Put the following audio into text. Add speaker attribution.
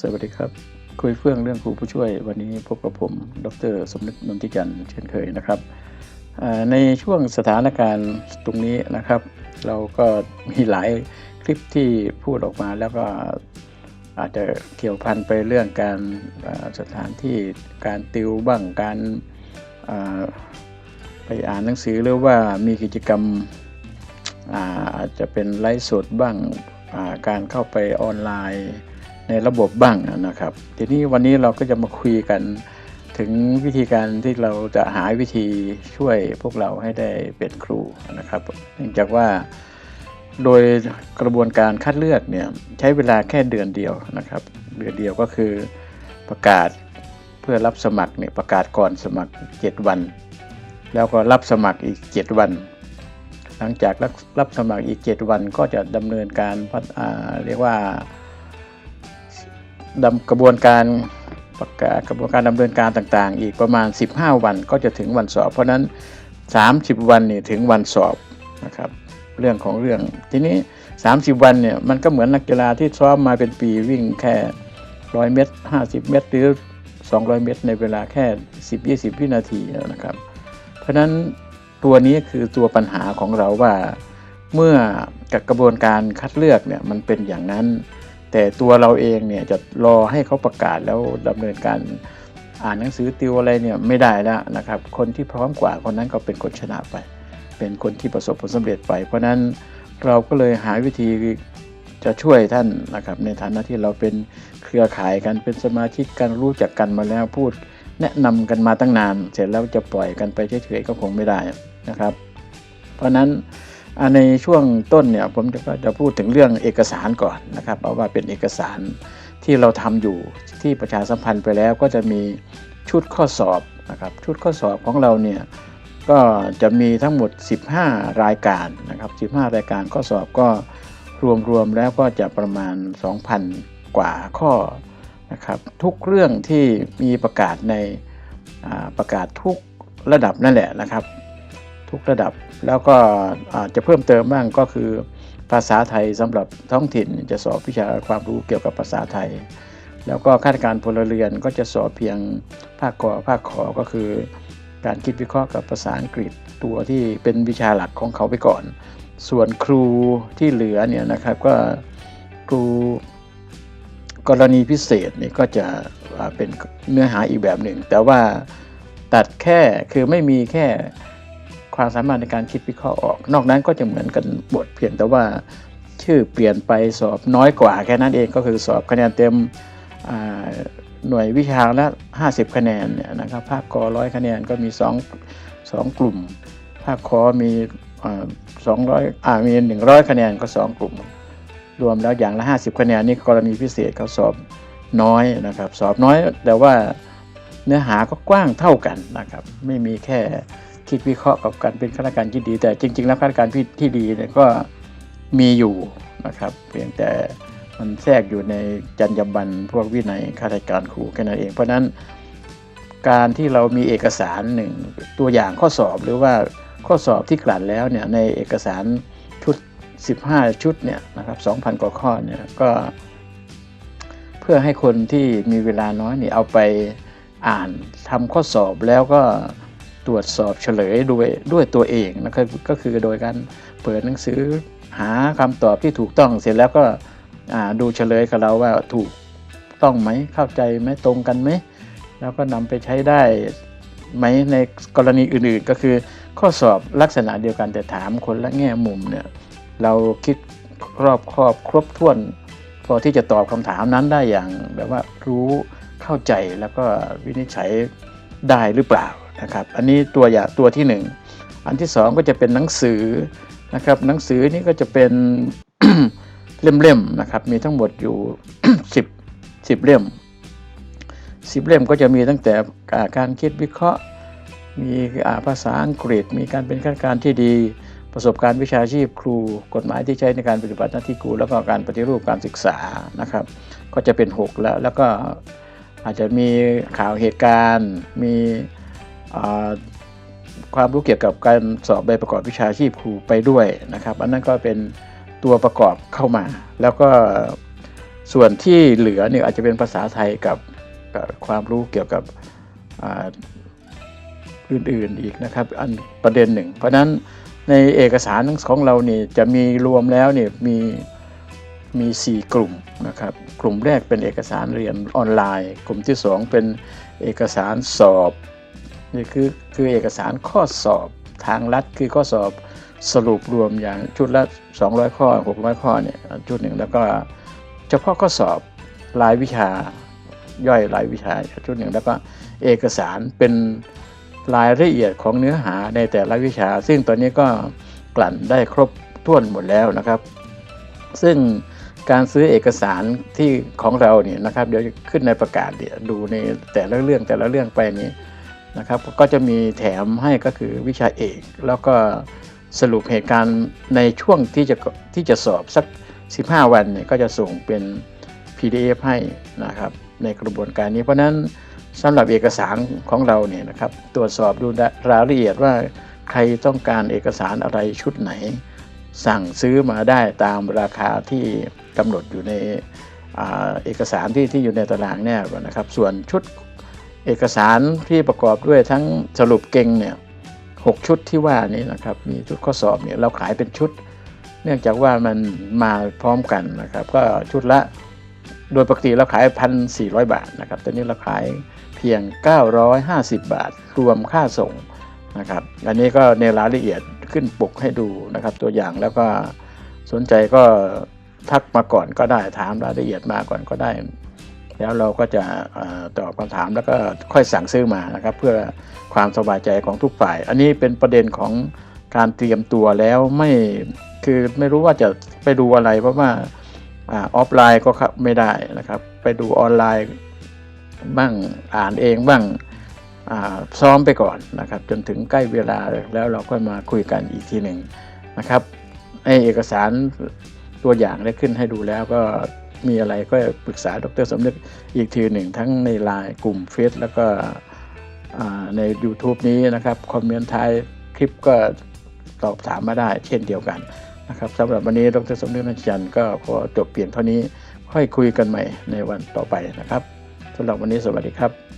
Speaker 1: สวัสดีครับ คุยเฟื่องเรื่องครูผู้ช่วย วันนี้พบกับผม ดร สมนึกนนทิจันทร์เช่นเคยนะครับในช่วงสถานการณ์ตรงนี้นะครับ เราก็มีหลายคลิปที่พูดออกมาแล้วก็อาจจะเกี่ยวพันไปเรื่องการสถานที่การติวบ้างการไปอ่านหนังสือหรือว่ามีกิจกรรมอาจจะเป็นไลฟ์สดบ้างาการเข้าไปออนไลน์ ในระบบบ้างนะครับ ทีนี้วันนี้เราก็จะมาคุยกันถึงวิธีการที่เราจะหาวิธีช่วยพวกเราให้ได้เป็นครูนะครับ เนื่องจากว่าโดยกระบวนการคัดเลือกเนี่ยใช้เวลาแค่เดือนเดียวนะครับ เดือนเดียวก็คือประกาศเพื่อรับสมัครเนี่ยประกาศก่อนสมัคร 7 วัน แล้วก็รับสมัครอีก 7 วัน หลังจากรับรับสมัครอีก 7 วันก็จะดำเนินการเรียกว่า ดำกระบวนการประกาศกระบวนการดำเนินการต่างๆ อีกประมาณ 15 วันก็จะถึงวันสอบ เพราะนั้น 30 วันนี่ถึงวันสอบนะครับเรื่องของเรื่องทีนี้ 30 วันเนี่ยมันก็เหมือนนักกีฬาที่ซ้อมมาเป็นปีวิ่งแค่100เมตร 50 เมตร หรือ 200 เมตร ในเวลาแค่ 10-20 วินาทีนะครับ เพราะฉะนั้นตัวนี้คือตัวปัญหาของเราว่า เมื่อกับกระบวนการคัดเลือกเนี่ยมันเป็นอย่างนั้น แต่ตัวเราเองเนี่ยจะรอให้เขาประกาศแล้วดำเนินการอ่านหนังสือติวอะไรเนี่ยไม่ได้แล้วนะครับ คนที่พร้อมกว่าคนนั้นก็เป็นคนชนะไป เป็นคนที่ประสบผลสำเร็จไป เพราะนั้นเราก็เลยหาวิธีจะช่วยท่านนะครับ ในฐานะที่เราเป็นเครือข่ายกันเป็นสมาชิกกันรู้จักกันมาแล้วพูด แนะนำกันมาตั้งนาน เสร็จแล้วจะปล่อยกันไปเฉยๆก็คงไม่ได้นะครับ เพราะนั้น ในช่วงต้นเนี่ยผมจะก็จะพูดถึงเรื่องเอกสารก่อนนะครับเอาว่าเป็นเอกสารที่เราทำอยู่ที่ประชาสัมพันธ์ไปแล้วก็จะมีชุดข้อสอบนะครับชุดข้อสอบของเราเนี่ยก็จะมีทั้งหมด 15 รายการนะครับ 15 รายการข้อสอบก็รวมๆแล้วก็จะประมาณ 2,000 กว่าข้อนะครับทุกเรื่องที่มีประกาศในประกาศทุกระดับนั่นแหละนะครับ ทุกระดับ แล้วก็อาจจะเพิ่มเติมบ้างก็คือ ภาษาไทยสำหรับท้องถิ่นจะสอบวิชาความรู้เกี่ยวกับภาษาไทย แล้วก็ข้าราชการพลเรือนก็จะสอบเพียงภาคกอภาคขอก็คือ การคิดวิเคราะห์กับภาษาอังกฤษตัวที่เป็นวิชาหลักของเขาไปก่อน ส่วนครูที่เหลือเนี่ยนะครับก็ครูกรณีพิเศษนี่ก็จะเป็นเนื้อหาอีกแบบหนึ่ง แต่ว่าตัดแค่คือไม่มีแค่ ความสามารถในการคิดวิเคราะห์ออก นอกนั้นก็จะเหมือนกันบทเพียงแต่ว่าชื่อเปลี่ยนไปสอบน้อยกว่าแค่นั้นเองก็คือสอบคะแนนเต็มหน่วยวิชาละ 50 คะแนนเนี่ยนะครับภาคกอร้อยคะแนนก็มี 2 2 กลุ่ม ภาคคอมีสองร้อยอ่ามี100คะแนนก็ 2 กลุ่ม รวมแล้วอย่างละ 50 คะแนนนี่กรณีพิเศษเขาสอบน้อยนะครับสอบน้อยแต่ว่าเนื้อหาก็กว้างเท่ากันนะครับไม่มีแค่ คิดวิเคราะห์กับการเป็นข้าราชการที่ดี แต่จริง ๆ แล้วข้าราชการที่ดีเนี่ยก็มีอยู่นะครับ เพียงแต่มันแทรกอยู่ในจรรยาบรรณพวกวินัยข้าราชการครูแค่นั้นเอง เพราะฉะนั้นการที่เรามีเอกสารหนึ่งตัวอย่างข้อสอบหรือว่าข้อสอบที่กลั่นแล้วเนี่ยในเอกสารชุด 15 ชุดเนี่ยนะครับ2,000 กว่าข้อเนี่ยก็เพื่อให้คนที่มีเวลาน้อยเนี่ยเอาไปอ่านทำข้อสอบแล้วก็ ตรวจสอบเฉลยด้วยด้วยตัวเองนะครับก็คือโดยการเปิดหนังสือหาคำตอบที่ถูกต้องเสร็จแล้วก็ดูเฉลยกับเราว่าถูกต้องไหมเข้าใจไหมตรงกันไหมแล้วก็นำไปใช้ได้ไหมในกรณีอื่นๆ ก็คือข้อสอบลักษณะเดียวกันแต่ถามคนละแง่มุมเนี่ยเราคิดรอบครอบครบถ้วน พอที่จะตอบคำถามนั้นได้อย่างแบบว่ารู้เข้าใจแล้วก็วินิจฉัยได้หรือเปล่า นะครับ อันนี้ตัวอย่างตัวที่หนึ่งอันที่สองก็จะเป็นหนังสือนะครับ หนังสือนี่ก็จะเป็นเล่มๆนะครับ มีทั้งหมดอยู่ 10 10 เล่มสิบเล่มก็จะมีตั้งแต่การคิดวิเคราะห์ มีาภาษาอังกฤษ มีการเป็นข้าราชการที่ดี ประสบการณ์วิชาชีพครู กฎหมายที่ใช้ในการปฏิบัติหน้าที่ครู แล้วก็การปฏิรูปการศึกษานะครับ ก็จะเป็น 6 แล้ว แล้วก็อาจจะมีข่าวเหตุการณ์ มี ความรู้เกี่ยวกับการสอบใบประกอบวิชาชีพครูไปด้วยนะครับ อันนั้นก็เป็นตัวประกอบเข้ามา แล้วก็ส่วนที่เหลือเนี่ยอาจจะเป็นภาษาไทยกับความรู้เกี่ยวกับอ่าอื่นๆอีกนะครับ อันประเด็นหนึ่ง เพราะนั้นในเอกสารของเรานี่จะมีรวมแล้วเนี่ยมีมี 4 กลุ่มนะครับ กลุ่มแรกเป็นเอกสารเรียนออนไลน์ กลุ่มที่ 2 เป็นเอกสารสอบ นี่คือคือเอกสารข้อสอบทางรัฐคือข้อสอบสรุปรวมอย่างชุดละ 200 ข้อ 600 ข้อเนี่ยชุดหนึ่งแล้วก็เฉพาะข้อสอบรายวิชาย่อยรายวิชาชุดหนึ่งแล้วก็เอกสารเป็นรายละเอียดของเนื้อหาในแต่ละวิชา ซึ่งตอนนี้ก็กลั่นได้ครบถ้วนหมดแล้วนะครับ ซึ่งการซื้อเอกสารที่ของเราเนี่ยนะครับเดี๋ยวขึ้นในประกาศเดี๋ยวดูในแต่ละเรื่องแต่ละเรื่องไปนี้ นะครับก็จะมีแถมให้ก็คือวิชาเอก แล้วก็สรุปเหตุการณ์ในช่วงที่จะที่จะสอบสัก 15 วันเนี่ยก็จะส่งเป็น PDF ให้นะครับในกระบวนการนี้เพราะนั้นสำหรับเอกสารของเราเนี่ยนะครับตรวจสอบดูรายละเอียดว่าใครต้องการเอกสารอะไรชุดไหน สั่งซื้อมาได้ตามราคาที่กำหนดอยู่ในอเอกสารที่ที่อยู่ในตารางเนี่นะครับ ส่วนชุด เอกสารที่ประกอบด้วยทั้งสรุปเก่งเนี่ยหกชุดที่ว่านี้นะครับ มีชุดข้อสอบเนี่ยเราขายเป็นชุด เนื่องจากว่ามันมาพร้อมกันนะครับ ก็ชุดละโดยปกติเราขายพันสี่บาทนะครับตอนนี้เราขายเพียง 950 บาท รวมค่าส่งนะครับ อันนี้ก็ในรายละเอียดขึ้นปกให้ดูนะครับ ตัวอย่างแล้วก็สนใจก็ทักมาก่อนก็ได้ถามรายละเอียดมาก่อนก็ได้ แล้วเราก็จะอตอบคำถามแล้วก็ค่อยสั่งซื้อมานะครับ เพื่อความสบายใจของทุกฝ่าย อันนี้เป็นประเด็นของการเตรียมตัวแล้วไม่คือไม่รู้ว่าจะไปดูอะไร เพราะว่าออฟไลน์ก็ครับไม่ได้นะครับ ไปดูออนไลน์บ้างอ่านเองบ้างซ้อมไปก่อนนะครับ จนถึงใกล้เวลาแล้วเราค่อยมาคุยกันอีกทีหนึ่งนะครับให้เอกสารตัวอย่างได้ขึ้นให้ดูแล้วก็ มีอะไรก็ปรึกษาดรสมนึกอีกทีหนึ่งทั้งในไลน์กลุ่มเฟซแล้วก็ใน YouTube นี้นะครับ คอมเมนต์ท้ายคลิปก็ตอบถามมาได้เช่นเดียวกันนะครับสำหรับวันนี้ดรสมนึกนันจันทร์ก็ขอจบเพียงเท่านี้ ค่อยคุยกันใหม่ในวันต่อไปนะครับสำหรับวันนี้สวัสดีครับ